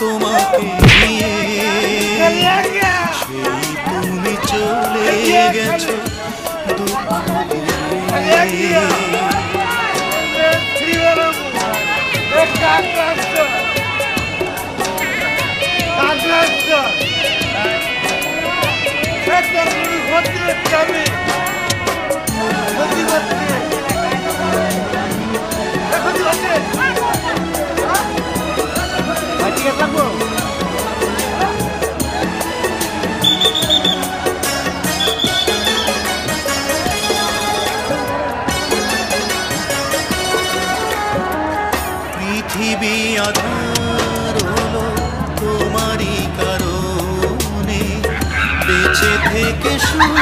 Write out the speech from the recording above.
তোমাকে সেই তুমি চলে গেছো দুঃখ দিয়ে পৃথিবী আধার হলো তোমারই কারণে। বেঁচে থেকে সুখ